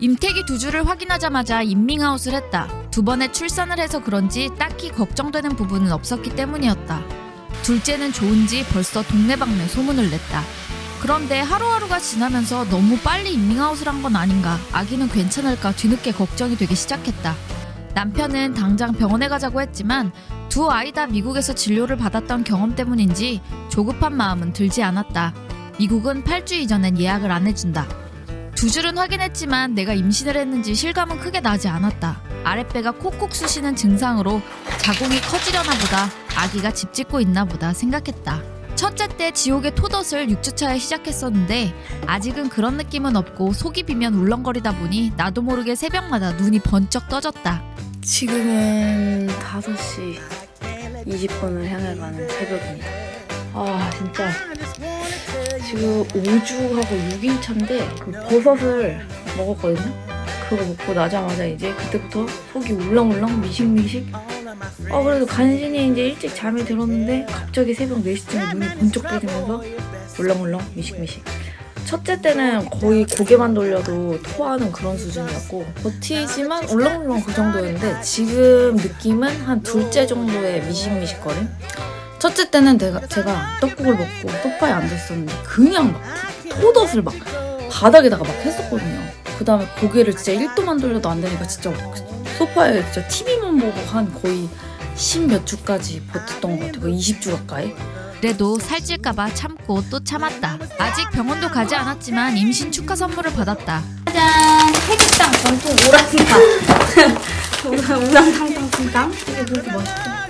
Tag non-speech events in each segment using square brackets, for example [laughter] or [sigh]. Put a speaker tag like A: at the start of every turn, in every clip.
A: 임태기 두 주를 확인하자마자 인밍아웃을 했다. 두 번의 출산을 해서 그런지 딱히 걱정되는 부분은 없었기 때문이었다. 둘째는 좋은지 벌써 동네방네 소문을 냈다. 그런데 하루하루가 지나면서 너무 빨리 인밍아웃을 한 건 아닌가, 아기는 괜찮을까 뒤늦게 걱정이 되기 시작했다. 남편은 당장 병원에 가자고 했지만 두 아이 다 미국에서 진료를 받았던 경험 때문인지 조급한 마음은 들지 않았다. 미국은 8주 이전엔 예약을 안 해준다. 두 줄은 확인했지만 내가 임신을 했는지 실감은 크게 나지 않았다. 아랫배가 콕콕 쑤시는 증상으로 자궁이 커지려나 보다, 아기가 집 짓고 있나 보다 생각했다. 첫째 때 지옥의 토덧을 6주차에 시작했었는데 아직은 그런 느낌은 없고 속이 비면 울렁거리다 보니 나도 모르게 새벽마다 눈이 번쩍 떠졌다.
B: 지금은 5시 20분을 향해 가는 새벽입니다. 아 진짜 지금 5주하고 6일 차인데 그 버섯을 먹었거든요. 그거 먹고 나자마자 이제 그때부터 속이 울렁울렁 미식미식. 아 그래도 간신히 이제 일찍 잠이 들었는데 갑자기 새벽 4시쯤에 눈이 번쩍 떠지면서 울렁울렁 미식미식. 첫째 때는 거의 고개만 돌려도 토하는 그런 수준이었고 버티지만 울렁울렁 그 정도였는데 지금 느낌은 한 둘째 정도의 미식미식거림? 첫째 때는 내가 제가 떡국을 먹고 소파에 앉았었는데 그냥 막 토덧을 막 바닥에다가 막 했었거든요. 그 다음에 고개를 진짜 1도만 돌려도 안 되니까 진짜 소파에 진짜 TV만 보고 한 거의 10 몇 주까지 버텼던 것 같아요. 거의 20주 가까이.
A: 그래도 살찔까봐 참고 또 참았다. 아직 병원도 가지 않았지만 임신 축하 선물을 받았다.
B: 짜잔! 태국당 전통 오랑탕. 우랑탕탕탕탕. 이게 그렇게 맛있어.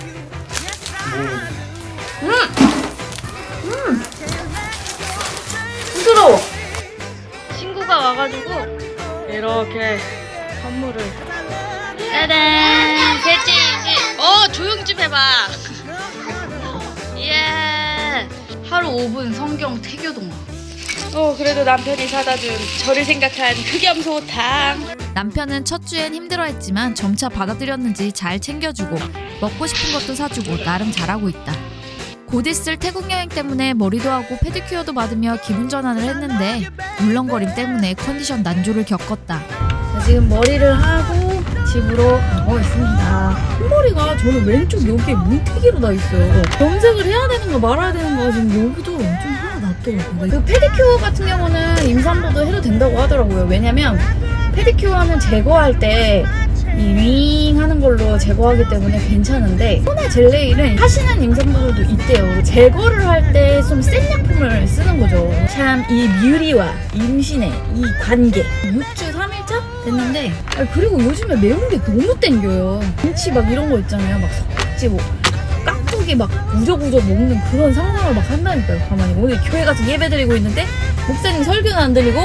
B: 와가지고 이렇게 선물을.
A: 짜잔! 임신! 어, 조용 좀 해봐. [laughs] 예.
B: 하루 5분 성경 태교동. 어 그래도 남편이 사다 준 저를 생각한 흑염소탕.
A: 남편은 첫 주엔 힘들어했지만 점차 받아들였는지 잘 챙겨주고 먹고 싶은 것도 사주고 나름 잘하고 있다. 곧 있을 태국 여행 때문에 머리도 하고 페디큐어도 받으며 기분 전환을 했는데 물렁거림 때문에 컨디션 난조를 겪었다.
B: 자, 지금 머리를 하고 집으로 가고 있습니다. 흰머리가 저는 왼쪽 여기에 뭉태기로 나 있어요. 염색을 해야 되는 거 말아야 되는 거 지금 여기도 좀 하나 났더라고요. 그 페디큐어 같은 경우는 임산부도 해도 된다고 하더라고요. 왜냐면 페디큐어 하면 제거할 때이윙 제거하기 때문에 괜찮은데 손의 젤레일은 하시는 임산부들도 있대요. 제거를 할 때 좀 센 약품을 쓰는 거죠. 참 이 뮤리와 임신의 이 관계 6주 3일차 됐는데 아, 그리고 요즘에 매운 게 너무 땡겨요. 김치 막 이런 거 있잖아요. 막 석박지 뭐 깍두기 막 우저우저 먹는 그런 상상을 막 한다니까요. 가만히 오늘 교회 가서 예배 드리고 있는데 목사님 설교는 안 드리고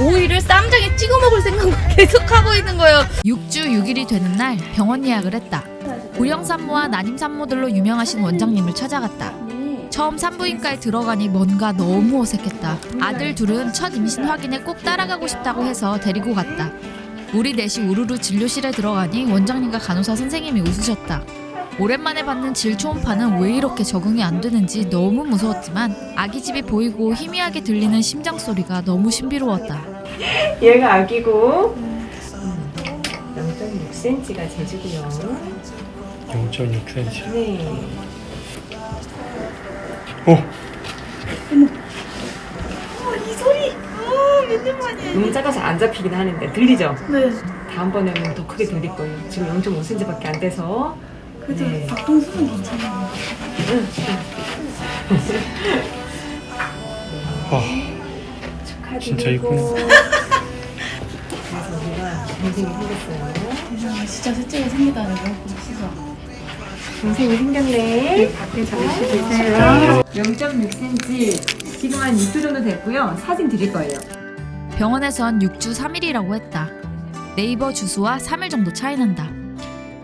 B: 오이를 쌈장에 찍어 먹을 생각만 [laughs] 계속 하고 있는 거예요.
A: 6주 6일이 되는 날 병원 예약을 했다. 고령산모와 난임산모들로 유명하신 원장님을 찾아갔다. 처음 산부인과에 들어가니 뭔가 너무 어색했다. 아들 둘은 첫 임신 확인에 꼭 따라가고 싶다고 해서 데리고 갔다. 우리 넷이 우르르 진료실에 들어가니 원장님과 간호사 선생님이 웃으셨다. 오랜만에 받는 질 초음파는 왜 이렇게 적응이 안 되는지 너무 무서웠지만 아기 집이 보이고 희미하게 들리는 심장 소리가 너무 신비로웠다.
C: 얘가 아기고 0.6cm가 제주고요.
D: 0.6cm.
C: 네.
D: 어,
C: 너무 작아서 안 잡히긴 하는데 들리죠?
B: 네.
C: 다음번에는 더 크게 들릴 거예요. 지금 0.5cm밖에 안 돼서.
B: 그래도
C: 네.
B: 박동수는 괜찮아요.
D: 와,
C: 축하드리고.
D: 진짜 이쁘네.
C: 그래서 우리가 동생이 생겼어요.
B: 세상에 진짜 셋째가 생기다니 너무 진짜.
C: 동생이 생겼네. 밖에 잠시 계세요. 0.6cm. 지금 한 2주 정도 됐고요. 사진 드릴 거예요.
A: 병원에선 6주 3일이라고 했다. 네이버 주수와 3일 정도 차이 난다.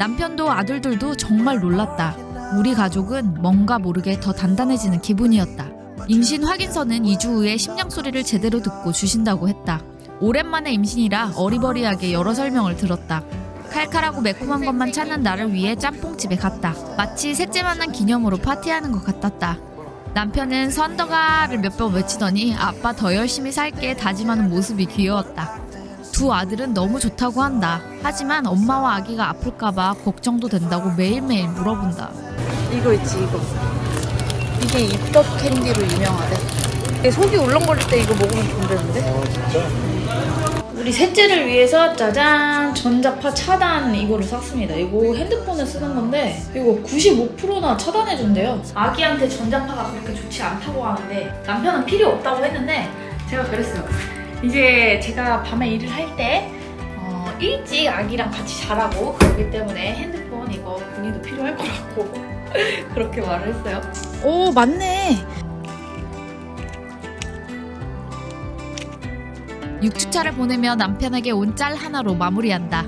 A: 남편도 아들들도 정말 놀랐다. 우리 가족은 뭔가 모르게 더 단단해지는 기분이었다. 임신 확인서는 2주 후에 심장 소리를 제대로 듣고 주신다고 했다. 오랜만에 임신이라 어리버리하게 여러 설명을 들었다. 칼칼하고 매콤한 것만 찾는 나를 위해 짬뽕집에 갔다. 마치 셋째 만난 기념으로 파티하는 것 같았다. 남편은 선더가를 몇 번 외치더니 아빠 더 열심히 살게 다짐하는 모습이 귀여웠다.
E: 두 아들은 너무 좋다고 한다. 하지만 엄마와 아기가 아플까봐 걱정도 된다고 매일매일 물어본다.
A: 이거 있지 이거 이게 입덧 캔디로 유명하대 속이 울렁거릴 때 이거 먹으면 좋은다는데
D: 아 진짜?
A: 우리 셋째를 위해서 짜잔 전자파 차단 이거를 샀습니다 이거 핸드폰에 쓰는 건데 이거 95%나 차단해준대요 아기한테 전자파가 그렇게 좋지 않다고 하는데 남편은 필요 없다고 했는데 제가 그랬어요 이제 제가 밤에 일을 할때 어, 일찍 아기랑 같이 자라고 그러기 때문에 핸드폰 이거 본인도 필요할 거라고 [laughs] 그렇게 말을 했어요 오 맞네
E: 6주차를 보내며 남편에게 온 짤 하나로 마무리한다.